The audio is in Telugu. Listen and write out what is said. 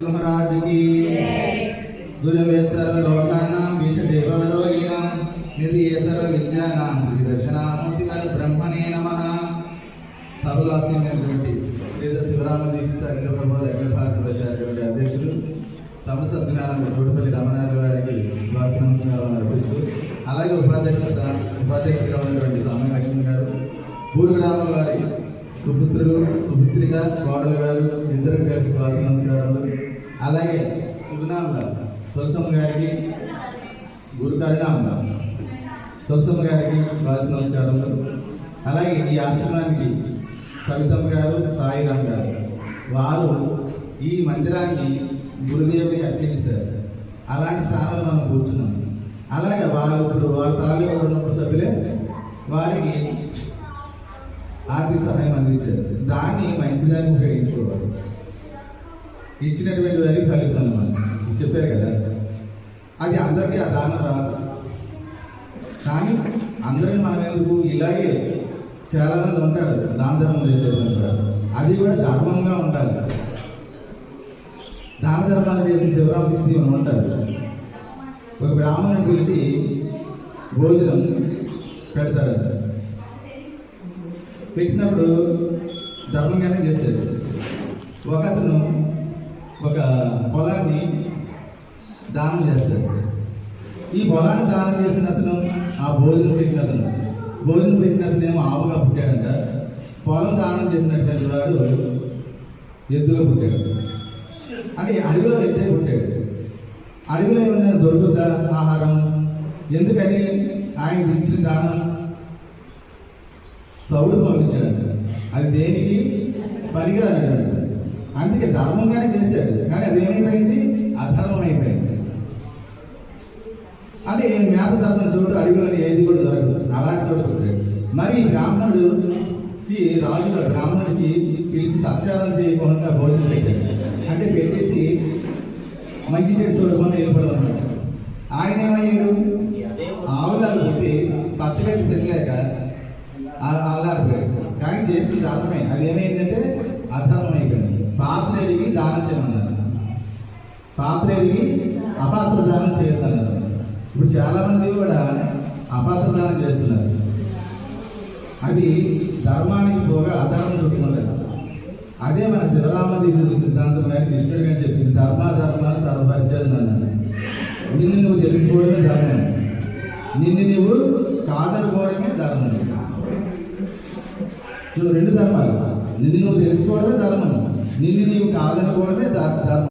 महाराज की गुरुवे सर्वलोकानां विषदेवरोगिणां निधिये सर्वविद्यानां శ్రీ దర్శనామూర్తి గారి బ్రహ్మణే నమః సభలో ఆసీనటువంటి శ్రీ శివరామ దీక్షిత అఖిల ప్రభోధ అఖిల భారత శాఖ అధ్యక్షులు సభ సత్యనారాయణ చోటుపల్లి రమణారావు గారికి వాస నమస్కారం అర్పిస్తూ అలాగే ఉపాధ్యక్ష ఉపాధ్యక్షులుగా ఉన్నటువంటి సామయ లక్ష్మణ్ గారు పూర్వ గ్రామం వారి సుపుత్రులు సుపుత్రిక కోడలు గారు ఇద్దరు కలిసి వాస నమస్కారాలు అలాగే సుగుణాంబ తులసమ్మ గారికి గురు తులసమ్మ గారికి వాస నమస్కారములు అలాగే ఈ ఆశ్రమానికి సవితమ్మ గారు సాయిరామ్ గారు వారు ఈ మందిరాన్ని గురుదేవుడికి అర్పించారు. అలాంటి స్థానంలో మనం కూర్చున్నాం. అలాగే వారు ఇప్పుడు వారి తాలూకా ఉన్నప్పుడు సభ్యులే వారికి ఆర్థిక సహాయం అందించారు. దాన్ని మంచిదాన్ని ఉపయోగించారు. ఇచ్చినటువంటి దానికి ఫలితం అన్నమాట చెప్పారు కదా. అది అందరికీ ఆ దానం రాదు. కానీ అందరిని మనం ఎందుకు ఇలాగే చాలా మంది ఉంటారు దాన ధర్మం చేసేవాళ్ళు అది కూడా ధర్మంగా ఉండాలి. దాన ధర్మాలు చేసి శివరామ తీసుకుని ఉంటారు ఒక బ్రాహ్మణుని పిలిచి భోజనం పెడతారు పెట్టినప్పుడు ధర్మంగానే చేశాడు ఒక అతను ఒక పొలాన్ని దానం చేస్తాడు ఈ పొలాన్ని దానం చేసిన అతను ఆ భోజనం పెట్టిన అతను. భోజనం పెట్టిన అతను ఏమో ఆవుగా పుట్టాడంట. పొలం దానం చేసినటువంటి వాడు. ఎద్దుగా పుట్టాడు. అంటే అడవిలో ఎద్దే పుట్టాడు. అడవిలో ఉన్న దొరుకుతా ఆహారం? ఎందుకని ఆయన ఇచ్చిన దానం? సౌడు పంపించాడు అది దేనికి? పనికిరాదు ధర్మంగానే చేశాడు. కానీ అది ఏమైపోయింది అధర్మం అయిపోయింది అదే మేత ధర్మం చోటు అడవిలోని ఏది కూడా దొరకదు. అలాంటి చోటు పుట్టాడు మరి ఈ రాజు బ్రాహ్మణుడికి పిలిచి సత్కారం చేయకుండా భోజనం పెట్టాడు. అంటే పెట్టేసి మంచి చెడు చూడకుండా వెళ్ళిపోవడం అన్నాడు ఆయన ఏమయ్యాడు? ఆవులాలు పుట్టి పచ్చగట్టి తినలేక ఆ- అల్లాడిపోయాడు. కానీ చేసిన ధర్మమే అది ఏమైందంటే అధర్మం అయిపోయింది పాత్ర ఎరిగి దానం చేయమన్నారు పాత్ర అపాత్ర దానం చేయొద్దన్నారు ఇప్పుడు చాలామంది కూడా అపాత్ర దానం చేస్తున్నారు. అది ధర్మానికి పోగా అధర్మం చుట్టుకుంటుంది. అదే మన శివరామ తీసుకున్న సిద్ధాంతం గారి కృష్ణుడు గారు చెప్పింది ధర్మ ధర్మాలు సర్వపరిచేది అన్నాడు నిన్ను నువ్వు తెలుసుకోవడమే ధర్మం. నిన్ను నువ్వు కాదనుకోవడమే ధర్మం. రెండు ధర్మాలు. నిన్ను నువ్వు తెలుసుకోవడమే ధర్మం. నిన్ను నీవు కాదనుకోవడమే ధర్మం.